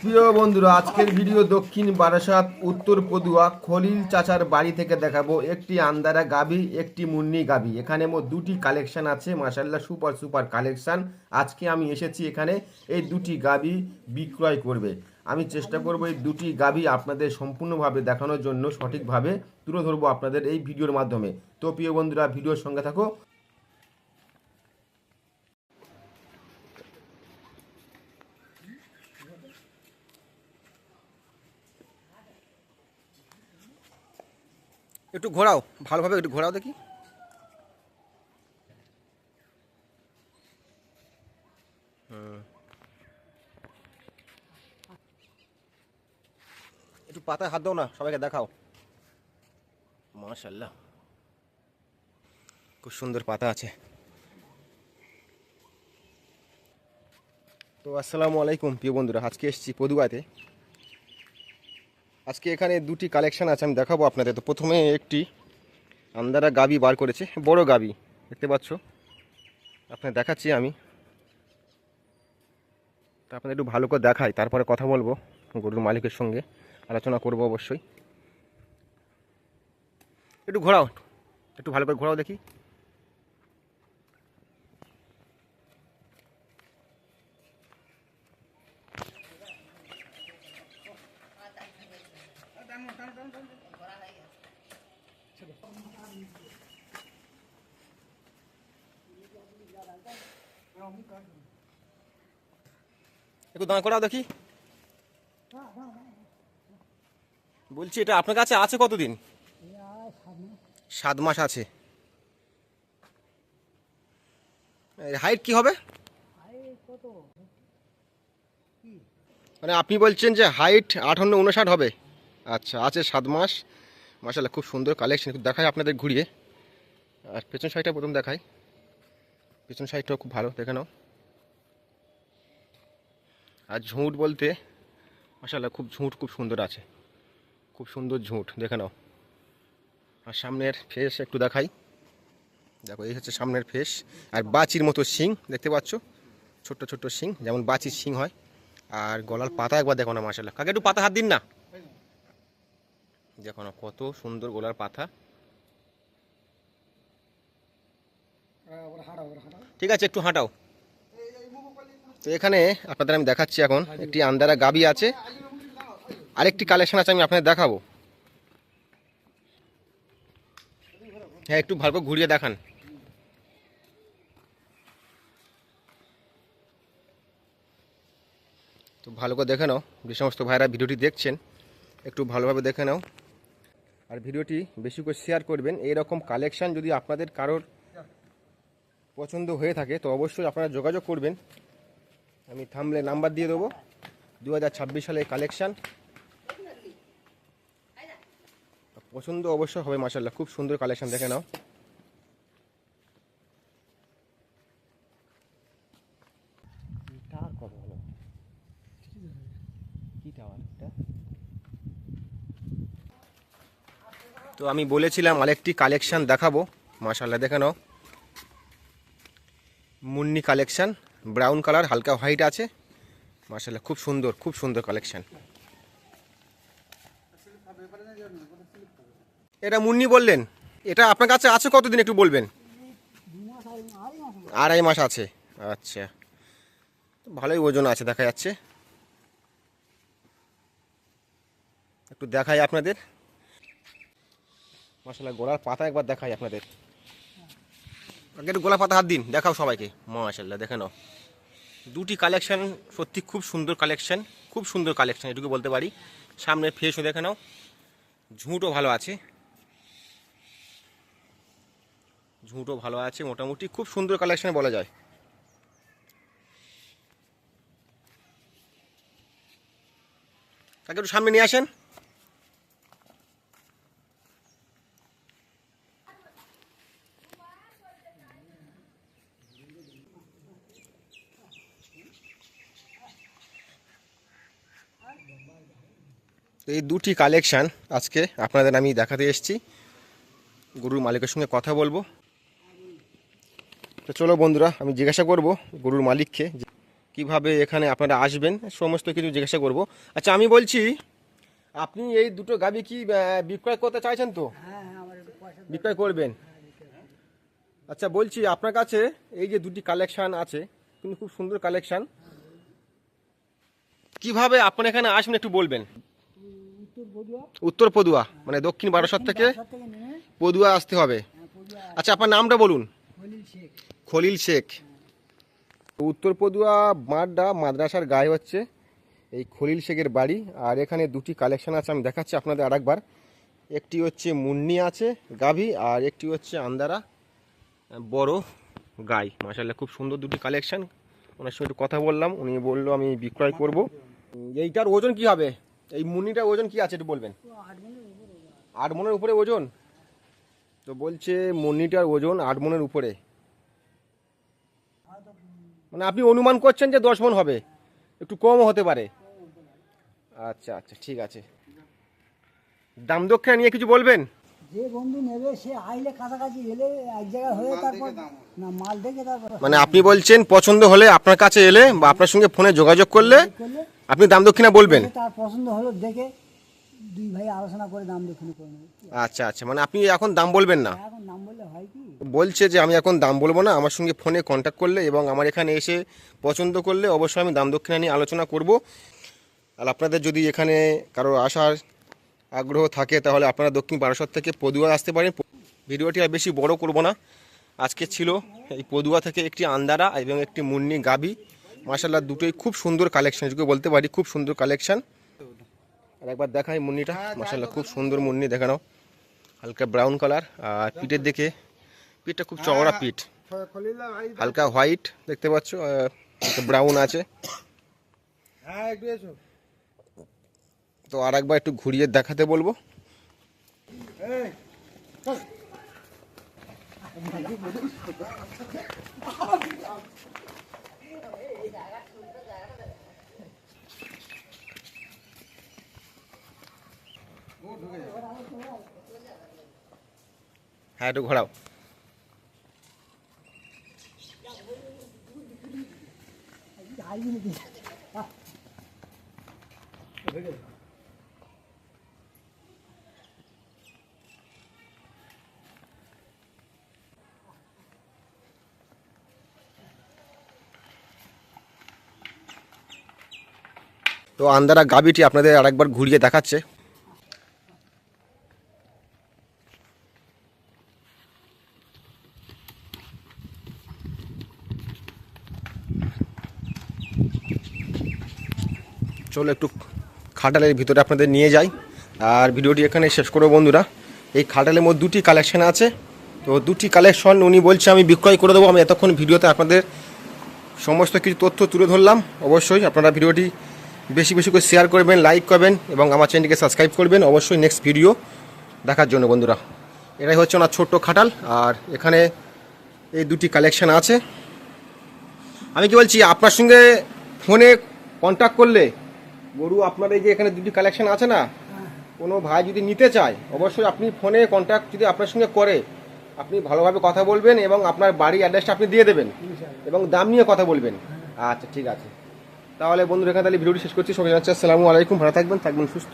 প্রিয় বন্ধুরা, আজকের ভিডিও দক্ষিণ বারাসাত, উত্তর পদুয়া, খলিল চাচার বাড়ি থেকে দেখাবো একটি আন্দারা গাবি একটি মুন্নি গাবি এখানে মোট দুটি কালেকশন আছে মাসাল্লাহ সুপার সুপার কালেকশন আজকে আমি এসেছি এখানে, এই দুটি গাবি বিক্রয় করবে। আমি চেষ্টা করব এই দুটি গাবি আপনাদের সম্পূর্ণভাবে দেখানোর জন্য সঠিকভাবে তুলে ধরবো আপনাদের এই ভিডিওর মাধ্যমে। তো প্রিয় বন্ধুরা, ভিডিওর সঙ্গে থাকো। একটু ঘোরাও, ভালোভাবে একটু ঘোরাও দেখি। একটু পাতায় হাত দাও না, সবাইকে দেখাও। মাশাল্লাহ খুব সুন্দর পাতা আছে। তো আসসালামু আলাইকুম, প্রিয় বন্ধুরা, আজকে এসেছি পদুয়াতে। আজকে এখানে দুটি কালেকশান আছে, আমি দেখাবো আপনাদের। তো প্রথমে একটি আন্দারা গাবি বার করেছে, বড় গাবি, দেখতে পাচ্ছ? আপনাদের দেখাচ্ছি আমি। তা আপনাদের একটু ভালো করে দেখাই, তারপরে কথা বলব গরুর মালিকের সঙ্গে, আলোচনা করব অবশ্যই। একটু ঘোরাও, একটু ভালো করে ঘোরাও দেখি। একটু দাঁড় করাও দেখি। বলছি, এটা আপনার কাছে আছে কতদিন? সাত মাস আছে। হাইট কি হবে? মানে আপনি বলছেন যে হাইট আঠান্ন উনষাট হবে। আচ্ছা আছে সাত মাস। মাসাল্লাহ খুব সুন্দর কালেকশন দেখাই আপনাদের ঘুরিয়ে। আর পেছন সাইডটা প্রথম দেখাই। পেছন সাইডটাও খুব ভালো, দেখে নাও। আর ঝুঁট বলতে মাসাল্লাহ খুব ঝুঁট খুব সুন্দর আছে। খুব সুন্দর ঝুঁট, দেখে নাও। আর সামনের ফেস একটু দেখাই। দেখো, এই হচ্ছে সামনের ফেস। আর বাচির মতো শিং, দেখতে পাচ্ছ? ছোট্ট ছোট্ট শিং, যেমন বাচির শিং হয়। আর গলার পাতা একবার দেখো না মাসাল্লাহ কাকে একটু পাতা হাত দিন না। দেখো না, কত সুন্দর গলার পাতা। ঠিক আছে একটু হাঁটাও। তো এখানে আপনাদের আমি দেখাচ্ছি এখন একটি আন্দারা গাবি আছে। আরেকটি কালেকশন আছে আমি আপনাদের দেখাবো। হ্যাঁ একটু ভালো করে ঘুরিয়ে দেখান। তো ভালো করে দেখে নাও যে সমস্ত ভাইরা ভিডিওটি দেখছেন একটু ভালোভাবে দেখে নাও। আর ভিডিওটি বেশি করে শেয়ার করবেন। এই রকম কালেকশন যদি আপনাদের কারোর পছন্দ হয়ে থাকে, তো অবশ্যই আপনারা যোগাযোগ করবেন। আমি থামলে নাম্বার দিয়ে দেবো। দু সালের কালেকশান পছন্দ অবশ্যই হবে মাসাল্লাহ খুব সুন্দর কালেকশন দেখে নাও। তো আমি বলেছিলাম, আরেকটি কালেকশান দেখাবো। মাসাল্লাহ দেখে নাও। মুন্নি কালেকশান, ব্রাউন কালার, হালকা হোয়াইট আছে। মার্শাল্লাহ খুব সুন্দর খুব সুন্দর কালেকশান। এটা মুন্নি বললেন? এটা আপনার কাছে আছে কতদিন একটু বলবেন? আড়াই মাস আছে। আচ্ছা। ভালোই ওজন আছে, দেখা যাচ্ছে। একটু দেখাই আপনাদের। মার্শাল্লাহ গোড়ার পাতা একবার দেখাই আপনাদের। একটু গোলা পাতা হাত দিন, দেখাও সবাইকে। মাশাল্লাহ দেখে নাও। দুটি কালেকশন সত্যি খুব সুন্দর কালেকশন খুব সুন্দর কালেকশন এটুকু বলতে পারি। সামনে ফেসও দেখে নাও। ঝুঁটও ভালো আছে। ঝুঁটও ভালো আছে, মোটামুটি খুব সুন্দর কালেকশন বলা যায়। তাকে একটু সামনে নিয়ে আসেন? এই দুটি কালেকশান আজকে আপনাদের আমি দেখাতে এসেছি। গরুর মালিকের সঙ্গে কথা বলব। তো চলো বন্ধুরা, আমি জিজ্ঞাসা করব গরুর মালিককে কীভাবে এখানে আপনারা আসবেন, সমস্ত কিছু জিজ্ঞাসা করব। আচ্ছা আমি বলছি, আপনি এই দুটো গাবি কি বিক্রয় করতে চাইছেন তো? বিক্রয় করবেন। আচ্ছা বলছি, আপনার কাছে এই যে দুটি কালেকশান আছে, কিন্তু খুব সুন্দর কালেকশান কীভাবে আপনি এখানে আসবেন একটু বলবেন? উত্তর পদুয়া মানে দক্ষিণ বারাসত থেকে পদুয়া আসতে হবে। আচ্ছা আপনার নামটা বলুন। খলিল শেখ। উত্তর পদুয়া মাড্ডা মাদ্রাসার গায়ে হচ্ছে এই খলিল শেখের বাড়ি। আর এখানে দুটি কালেকশন আছে আমি দেখাচ্ছি আপনাদের আরেকবার। একটি হচ্ছে মুন্নি আছে গাভী আর একটি হচ্ছে আন্দারা বড় গাই। মাসাল্লাহ খুব সুন্দর দুটি কালেকশন। ওনার সঙ্গে একটু কথা বললাম উনি বলল আমি বিক্রয় করব। এইটার ওজন কি হবে? এই মুন্নিটার ওজন কি আছে একটু বলবেন? আট মনের উপরে ওজন তো বলছে মুন্নিটার ওজন আট মনের উপরে। মানে আপনি অনুমান করছেন যে দশ মন হবে। একটু কমও হতে পারে। আচ্ছা আচ্ছা ঠিক আছে। দাম দক্ষিণা নিয়ে কিছু বলবেন? যে বন্ধু নেবে সে আইলে কাছাকাছি এলে এক জায়গায় হয়ে তারপর না মাল দেখে তারপর মানে আপনি বলছেন পছন্দ হলে আপনার কাছে এলে বা আপনার সঙ্গে ফোনে যোগাযোগ করলে আপনি দাম দক্ষিণা বলবেন? তার পছন্দ হলো দেখে দুই ভাই আলোচনা করে দাম দেখে করে নেবে। আচ্ছা আচ্ছা মানে আপনি এখন দাম বলবেন না? এখন নাম বললে হয় কি? বলছে যে আমি এখন দাম বলব না আমার সঙ্গে ফোনে কন্ট্যাক্ট করলে এবং আমার এখানে এসে পছন্দ করলে অবশ্যই আমি দাম দক্ষিণা নিয়ে আলোচনা করব। আর আপনাদের যদি এখানে কারও আসার আগ্রহ থাকে তাহলে আপনারা দক্ষিণ বারাসত থেকে পদুয়া আসতে পারেন। ভিডিওটি আর বেশি বড় করব না। আজকে ছিল এই পদুয়া থেকে একটি আন্দারা এবং একটি মুন্নি গাবি। মাসাল্লাহ দুটোই খুব সুন্দর কালেকশন, যদি বলতে পারি খুব সুন্দর কালেকশন। আর একবার দেখাই মুন্নিটা মাসাল্লাহ খুব সুন্দর মুন্নি দেখানো হালকা ব্রাউন কালার আর পিঠের দিকে, পিঠটা খুব চওড়া পিঠ। হালকা হোয়াইট দেখতে পাচ্ছ ব্রাউন আছে। তো আর একবার একটু ঘুরিয়ে দেখাতে বলব। হ্যাঁ একটু ঘোরাও আইবি তো আন্দারা গাবিটি আপনাদের আরেকবার ঘুরিয়ে দেখাচ্ছে। চলো একটু খাটালের ভিতরে আপনাদের নিয়ে যাই। আর ভিডিওটি এখানে শেষ করব বন্ধুরা। এই খাটালের মধ্যে দুটি কালেকশন আছে। তো দুটি কালেকশন উনি বলছে আমি বিক্রয় করে দেবো। আমি এতক্ষণ ভিডিওতে আপনাদের সমস্ত কিছু তথ্য তুলে ধরলাম। অবশ্যই আপনারা ভিডিওটি বেশি বেশি করে শেয়ার করবেন লাইক করবেন এবং আমার চ্যানেলটিকে সাবস্ক্রাইব করবেন। অবশ্যই নেক্সট ভিডিও দেখার জন্য বন্ধুরা। এটাই হচ্ছে ওনার ছোট্ট খাটাল। আর এখানে এই দুটি কালেকশন আছে। আমি কি বলছি, আপনার সঙ্গে ফোনে কন্ট্যাক্ট করলে গরু আপনার এই যে এখানে দুটি কালেকশন আছে না, কোনো ভাই যদি নিতে চায়, অবশ্যই আপনি ফোনে কন্ট্যাক্ট যদি আপনার সঙ্গে করে, আপনি ভালোভাবে কথা বলবেন এবং আপনার বাড়ি অ্যাড্রেসটা আপনি দিয়ে দেবেন এবং দাম নিয়ে কথা বলবেন। আচ্ছা ঠিক আছে। তাহলে বন্ধুরা, এখানে তাহলে ভিডিওটি শেষ করছি। সবাই জানাচ্ছি আসসালামু আলাইকুম, ভালো থাকবেন থাকবেন সুস্থ।